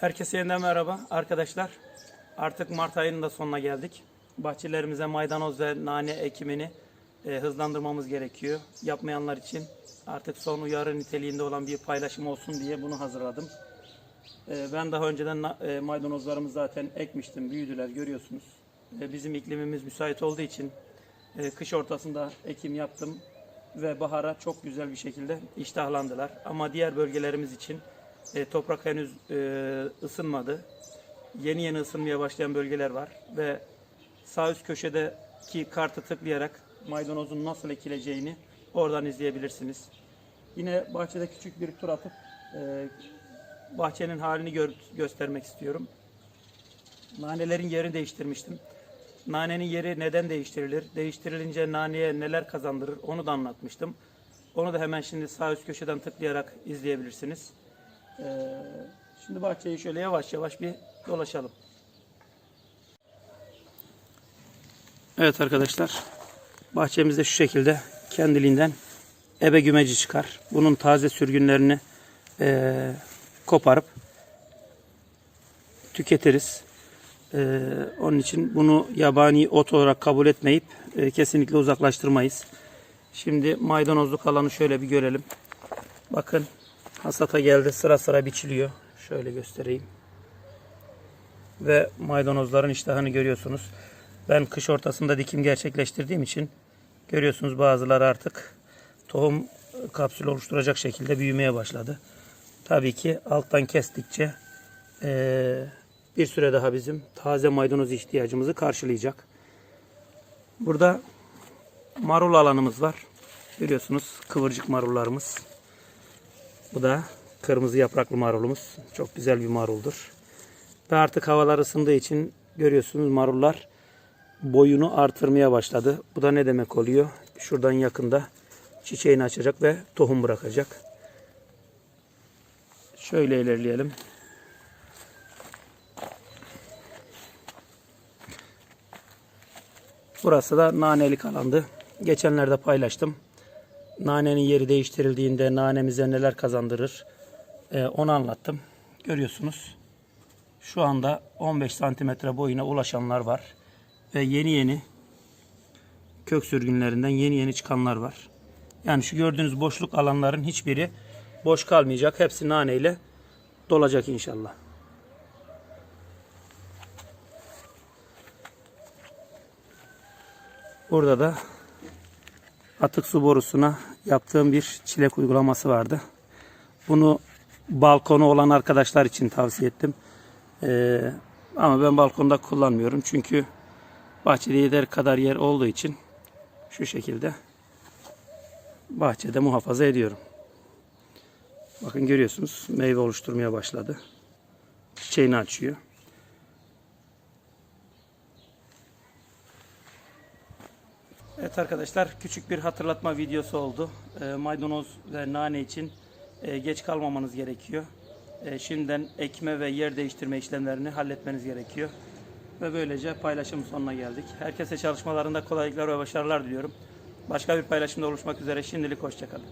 Herkese yeniden merhaba arkadaşlar. Artık Mart ayının da sonuna geldik. Bahçelerimize maydanoz ve nane ekimini e, hızlandırmamız gerekiyor. Yapmayanlar için artık son uyarı niteliğinde olan bir paylaşım olsun diye bunu hazırladım. E, ben daha önceden e, maydanozlarımı zaten ekmiştim, büyüdüler görüyorsunuz. E, bizim iklimimiz müsait olduğu için e, kış ortasında ekim yaptım ve bahara çok güzel bir şekilde iştahlandılar. Ama diğer bölgelerimiz için e, toprak henüz e, ısınmadı. Yeni yeni ısınmaya başlayan bölgeler var ve sağ üst köşedeki kartı tıklayarak maydanozun nasıl ekileceğini oradan izleyebilirsiniz. Yine bahçede küçük bir tur atıp e, bahçenin halini gör- göstermek istiyorum. Nanelerin yerini değiştirmiştim. Nanenin yeri neden değiştirilir? Değiştirilince naneye neler kazandırır? Onu da anlatmıştım. Onu da hemen şimdi sağ üst köşeden tıklayarak izleyebilirsiniz. Ee, şimdi bahçeyi şöyle yavaş yavaş bir dolaşalım. Evet arkadaşlar. Bahçemizde şu şekilde kendiliğinden ebe gümeci çıkar. Bunun taze sürgünlerini eee, koparıp tüketiriz. Ee, onun için bunu yabani ot olarak kabul etmeyip e, kesinlikle uzaklaştırmayız. Şimdi maydanozluk alanı şöyle bir görelim. Bakın hasata geldi sıra sıra biçiliyor. Şöyle göstereyim. Ve maydanozların iştahını görüyorsunuz. Ben kış ortasında dikim gerçekleştirdiğim için görüyorsunuz bazıları artık tohum kapsülü oluşturacak şekilde büyümeye başladı. Tabii ki alttan kestikçe bir süre daha bizim taze maydanoz ihtiyacımızı karşılayacak. Burada marul alanımız var. Görüyorsunuz kıvırcık marullarımız. Bu da kırmızı yapraklı marulumuz. Çok güzel bir maruldur. Ve artık havalar ısındığı için görüyorsunuz marullar boyunu artırmaya başladı. Bu da ne demek oluyor? Şuradan yakında çiçeğini açacak ve tohum bırakacak. Şöyle ilerleyelim. Burası da nanelik alandı. Geçenlerde paylaştım. Nanenin yeri değiştirildiğinde nanemize neler kazandırır ee, onu anlattım. Görüyorsunuz. Şu anda 15 santimetre boyuna ulaşanlar var. Ve yeni yeni kök sürgünlerinden yeni yeni çıkanlar var. Yani şu gördüğünüz boşluk alanların hiçbiri boş kalmayacak. Hepsi naneyle dolacak inşallah. Burada da atık su borusuna yaptığım bir çilek uygulaması vardı. Bunu balkonu olan arkadaşlar için tavsiye ettim. Ee, ama ben balkonda kullanmıyorum. Çünkü bahçede yeteri kadar yer olduğu için şu şekilde bahçede muhafaza ediyorum. Bakın görüyorsunuz meyve oluşturmaya başladı. Çiçeğini açıyor. Evet arkadaşlar küçük bir hatırlatma videosu oldu. Ee, maydanoz ve nane için e, geç kalmamanız gerekiyor. E, şimdiden ekme ve yer değiştirme işlemlerini halletmeniz gerekiyor. Ve böylece paylaşım sonuna geldik. Herkese çalışmalarında kolaylıklar ve başarılar diliyorum. Başka bir paylaşımda oluşmak üzere şimdilik hoşçakalın.